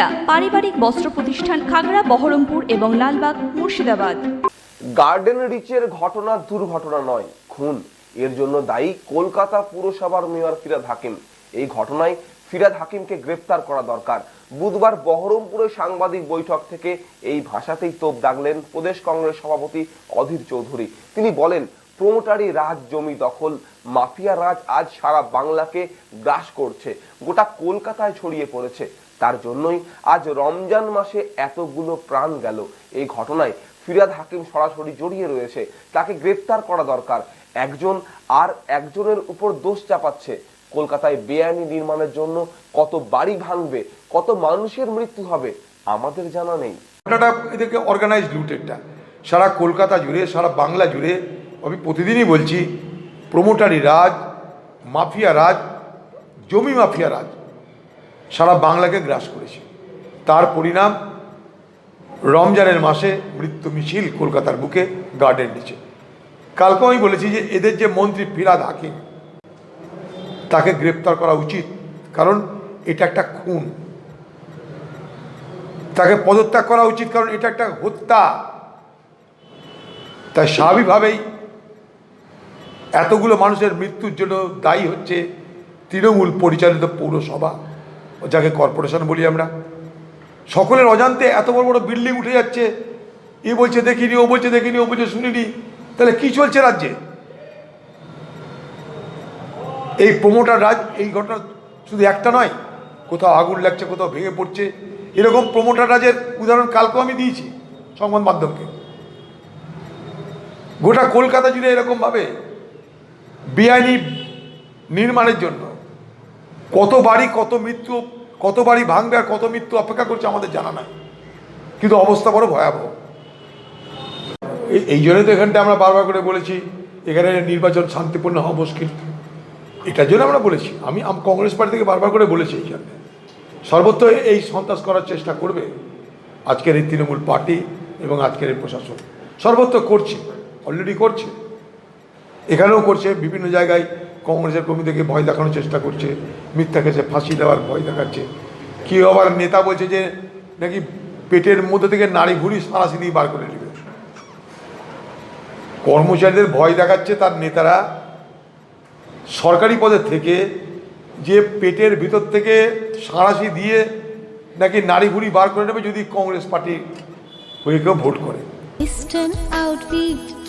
সুনিতা পারিবারিক বস্ত্র প্রতিষ্ঠান খাগড়া, বহরমপুর এবং লালবাগ, মুর্শিদাবাদ। গার্ডেন রিচের ঘটনা দুর্ঘটনা নয়, খুন। এর জন্য দায়ী কলকাতা পুরসভার মেয়র ফিরাদ হাকিম। এই ঘটনায় ফিরাদ হাকিমকে গ্রেফতার করা দরকার। বুধবার বহরমপুরে সাংবাদিক বৈঠক থেকে এই ভাষাতেই তোপ দাগলেন প্রদেশ কংগ্রেস সভাপতি অধীর চৌধুরী। তিনি বলেন প্রমোটারি রাজ জমি দখল। মাফিয়া রাজ আজ সারা বাংলাকে গ্রাস করছে। গোটা কলকাতায় ছড়িয়ে পড়েছে। তার জন্যই আজ রমজান মাসে এতগুলো প্রাণ গেল। এই ঘটনায় ফিরাদ হাকিম সরাসরি জড়িয়ে রয়েছে। তাকে গ্রেপ্তার করা দরকার। একজন আর একজনের উপর দোষ চাপাচ্ছে। কলকাতায় বেআইনি নির্মাণের জন্য কত বাড়ি ভাঙবে, কত মানুষের মৃত্যু হবে, আমাদের জানা নেই। ঘটনাটা এদেরকে অর্গানাইজ লুটেরটা সারা কলকাতা জুড়ে, সারা বাংলা জুড়ে আমি প্রতিদিনই বলছি প্রমোটারি রাজ মাফিয়া রাজ, জমি মাফিয়া রাজ, সারা বাংলাকে গ্রাস করেছে। তার পরিণাম রমজানের মাসে মৃত্যু মিছিল কলকাতার বুকে গার্ডেন নিচে। কালকে আমি বলেছি যে এদের যে মন্ত্রী ফিরাদ হাকিম, তাকে গ্রেপ্তার করা উচিত, কারণ এটা একটা খুন। তাকে পদত্যাগ করা উচিত, কারণ এটা একটা হত্যা। তাই স্বাভাবিকভাবেই এতগুলো মানুষের মৃত্যুর জন্য দায়ী হচ্ছে তৃণমূল পরিচালিত পৌরসভা, যাকে কর্পোরেশন বলি আমরা। সকলের অজান্তে এত বড় বড় বিল্ডিং উঠে যাচ্ছে, এ বলছে দেখিনি, ও বলছে দেখিনি, ও বলছে শুনিনি, তাহলে কি চলছে রাজ্যে? এই প্রমোটার রাজ, এই ঘটনা শুধু একটা নয়, কোথাও আগুন লাগছে, কোথাও ভেঙে পড়ছে, এরকম প্রমোটার রাজের উদাহরণ কালকেও আমি দিয়েছি সংবাদ মাধ্যমকে। গোটা কলকাতা জুড়ে এরকমভাবে বেআইনি নির্মাণের জন্য কত বাড়ি, কত মৃত্যু, কত বাড়ি ভাঙবে আর কত মৃত্যু অপেক্ষা করছে আমাদের জানা নাই। কিন্তু অবস্থা বড় ভয়াবহ। এই- জন্যই তো এখানটা আমরা বারবার করে বলেছি, এখানে নির্বাচন শান্তিপূর্ণ হওয়া মুশকিল। এটার জন্য আমরা বলেছি। আম- কংগ্রেস পার্টি থেকে বারবার করে বলেছি এই জন্য। সর্বত্র এই সন্ত্রাস করার চেষ্টা করবে আজকের এই তৃণমূল পার্টি এবং আজকের এই প্রশাসন। সর্বত্র করছে অলরেডি করছে। এখানেও করছে, বিভিন্ন জায়গায় কংগ্রেসের কর্মীদেরকে ভয় দেখানোর চেষ্টা করছে, মিথ্যা কেসে ফাঁসি দেওয়ার ভয় দেখাচ্ছে। কেউ আবার নেতা বলছে যে নাকি পেটের মধ্যে থেকে নাড়ি ভুড়ি সারাশি দিয়ে বার করে নেবে? কর্মচারীদের ভয় দেখাচ্ছে তার নেতারা। সরকারি পদের থেকে যে পেটের ভিতর থেকে সাঁড়াশি দিয়ে নাকি নারী ভুড়ি বার করে নেবে যদি কংগ্রেস পার্টি হয়ে কেউ ভোট করে।